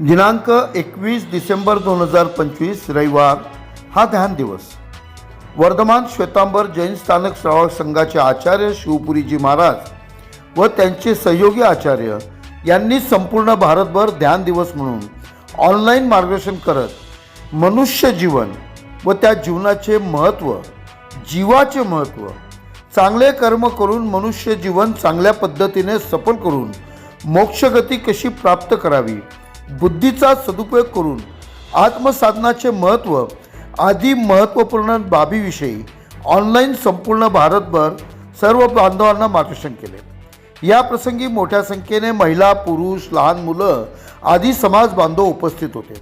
दिनांक एकवीस डिसेंबर दोन हजार पंचवीस रविवार हा ध्यान दिवस. वर्धमान श्वेतांबर जैन स्थानक श्रावक संघाचे आचार्य शिवपुरीजी महाराज व त्यांचे सहयोगी आचार्य यांनी संपूर्ण भारतभर ध्यान दिवस म्हणून ऑनलाईन मार्गदर्शन करत मनुष्य जीवन व त्या जीवनाचे महत्त्व जीवाचे महत्त्व चांगले कर्म करून मनुष्य जीवन चांगल्या पद्धतीने सफल करून मोक्षगती कशी प्राप्त करावी बुद्धीचा सदुपयोग करून आत्मसाधनाचे महत्त्व आदी महत्त्वपूर्ण बाबीविषयी ऑनलाईन संपूर्ण भारतभर सर्व बांधवांना मार्गदर्शन केले. या प्रसंगी मोठ्या संख्येने महिला पुरुष लहान मुलं आदी समाज बांधव उपस्थित होते.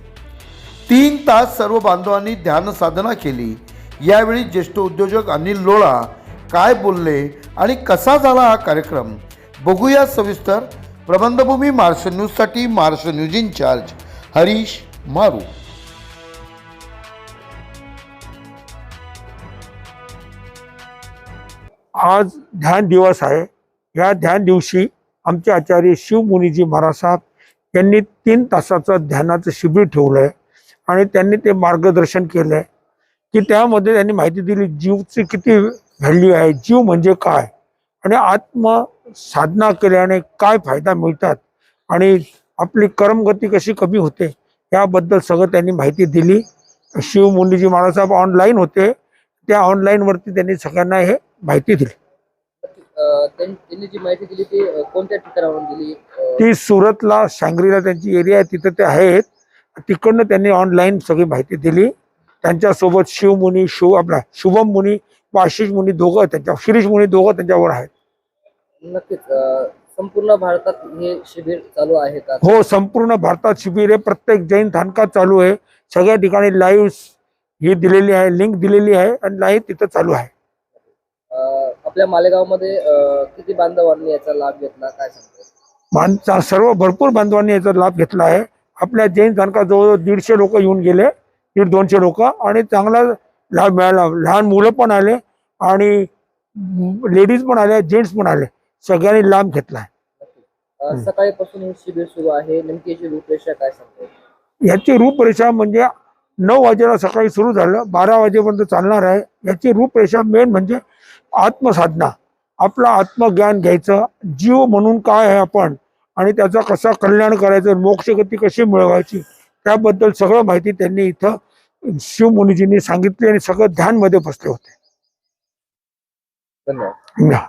तीन तास सर्व बांधवांनी ध्यान साधना केली. यावेळी ज्येष्ठ उद्योजक अनिल लोळा काय बोलले आणि कसा झाला हा कार्यक्रम बघूया सविस्तर प्रबंधभूमी महाराष्ट्र न्यूजसाठी महाराष्ट्र न्यूज इन्चार्ज हरीश मारू. आज ध्यान दिवस आहे. या ध्यान दिवशी आमचे आचार्य शिवमुनीजी महाराज साहेब यांनी तीन तासाचं ध्यानाचं शिबिर ठेवलं आहे आणि त्यांनी ते मार्गदर्शन केलं आहे की त्यामध्ये त्यांनी माहिती दिली जीवची किती व्हॅल्यू आहे जीव म्हणजे काय? आणि आत्म साधना केल्याने काय फायदा मिळतात आणि आपली कर्मगती कशी कमी होते याबद्दल सगळं त्यांनी माहिती दिली. शिवमुनीजी महाराज साहेब ऑनलाईन होते. त्या ऑनलाईनवरती त्यांनी सगळ्यांना हे माहिती दिली. त्यांनी जी माहिती दिली ती कोणत्या ठिकाणावरून दिली? ती सुरतला सांगलीला त्यांची एरिया आहे तिथं ते आहेत. तिकडनं त्यांनी ऑनलाईन सगळी माहिती दिली. त्यांच्यासोबत शिवमुनी शिव आपला शुभम मुनी व आशिष मुनी दोघं त्यांच्या शिरीष मुनी दोघं त्यांच्यावर आहेत. नक्कीच अ, संपूर्ण भारतात हे शिबिर चालू आहे का? हो संपूर्ण भारतात शिबिर आहे. प्रत्येक जैन स्थानकात चालू आहे. सगळ्या ठिकाणी लाईव्ह ही दिलेली आहे लिंक दिलेली आहे आणि लाईव्ह तिथं चालू आहे. अ, आपल्या मालेगावमध्ये अ, किती बांधवांनी याचा लाभ घेतला? काय सांगतो? सर्व भरपूर बांधवांनी याचा लाभ घेतला आहे. आपल्या जैन स्थानकात जवळजवळ दीडशे लोक येऊन गेले. दीड दोनशे लोक. आणि चांगला लाभ मिळाला. लहान मुलं पण आले. आणि लेडीज पण आले जेंट्स पण आले. सगळ्यांनी लाभ घेतला आहे सकाळीपासून हे शिबिर सुरू आहे. नेमकी याची रूपरेषा काय सांगतो? याची रूपरेषा म्हणजे नऊ वाजेला सकाळी सुरू झालं बारा वाजेपर्यंत चालणार आहे. याची रूपरेषा मेन म्हणजे आत्मसाधना. आपलं आत्मज्ञान घ्यायचं. जीव म्हणून काय आहे आपण आणि त्याचा कसा कल्याण करायचं मोक्षगती कशी मिळवायची त्याबद्दल सगळं माहिती त्यांनी इथं शिवमुनीजींनी सांगितली आणि सगळं ध्यानमध्ये बसले होते. धन्यवाद.